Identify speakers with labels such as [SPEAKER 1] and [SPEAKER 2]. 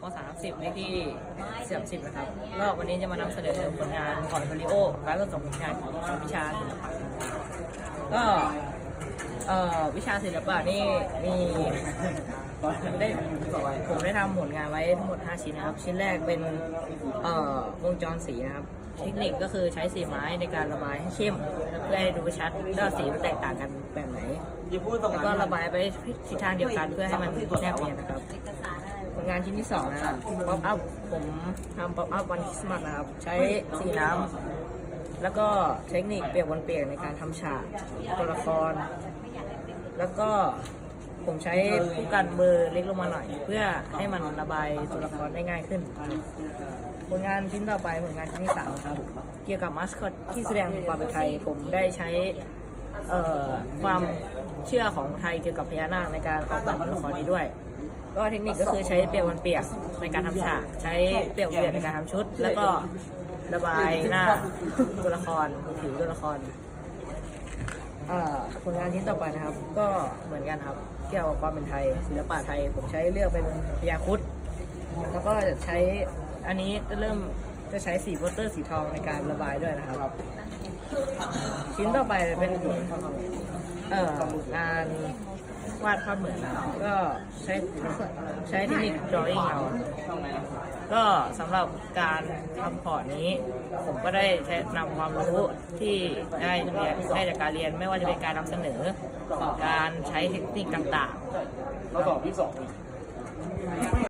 [SPEAKER 1] ป .30 เลขที่เสื่สิบนะครับก็วันนี้จะมานำเสนอผลงานพอร์ตโฟลิโอการผสมผลงานของวิชาศิลปะก็วิชาศิลปะนี่มีได้ผมได้ทำผลงานไว้ทั้งหมด 5 ชิ้นนะครับ ชิ้นแรกเป็นวงจรสีนะครับ เทคนิคก็คือใช้สีไม้ในการระบายให้เข้มเพื่อให้ดูชัดว่าสีมันแตกต่างกันแบบไหนแล้วก็ระบายไปทิศทางเดียวกันเพื่อให้มันแนบเนียนนะครับ งานชิ้นที่สองนะครับป๊อปอัพผมทำป๊อปอัพวันคริสต์มาสนะครับ ใช้สีน้ำแล้วก็เทคนิคเปียกบนเปียกในการทำฉากตัวละคร แล้วก็ผมใช้ผู้กันมือเล็กลงมาหน่อย เพื่อให้มันระบายตัวละครได้ง่ายขึ้นผลงานชิ้นต่อไปผลงานชิ้นที่สามครับ เกี่ยวกับมาสคอตที่แสดงความเป็นไทย ผมได้ใช้ ความเชื่อของไทยเกี่ยวกับพญานาคในการออกแบบตัวละครนี้ด้วย ก็เทคนิคก็คือใช้เปียกวันเปียกในการทำฉากใช้เปียกวันเปียกในการทำชุด แล้วก็ระบายหน้าตัวละครผิวตัวละครเอ่อผลงานชิ้นต่อไปนะครับ ก็เหมือนกันครับเกี่ยวกับความเป็นไทยศิลปะไทยผมใช้เลือกเป็นพญาครุดแล้วก็จะใช้อันนี้จะเริ่มจะใช้สีโปสเตอร์สีทองในการระบายด้วยนะครับ ชิ้นต่อไปเป็นเอ่องานวาดภาพเหมือนนะครับก็ใช้ใช้เทคนิค drawing เอาก็สำหรับการทำพอร์ตนี้ ผมก็ได้ใช้นำความรู้ที่ได้เรียนได้จากการเรียนไม่ว่าจะเป็นการนำเสนอ การใช้เทคนิคต่างๆ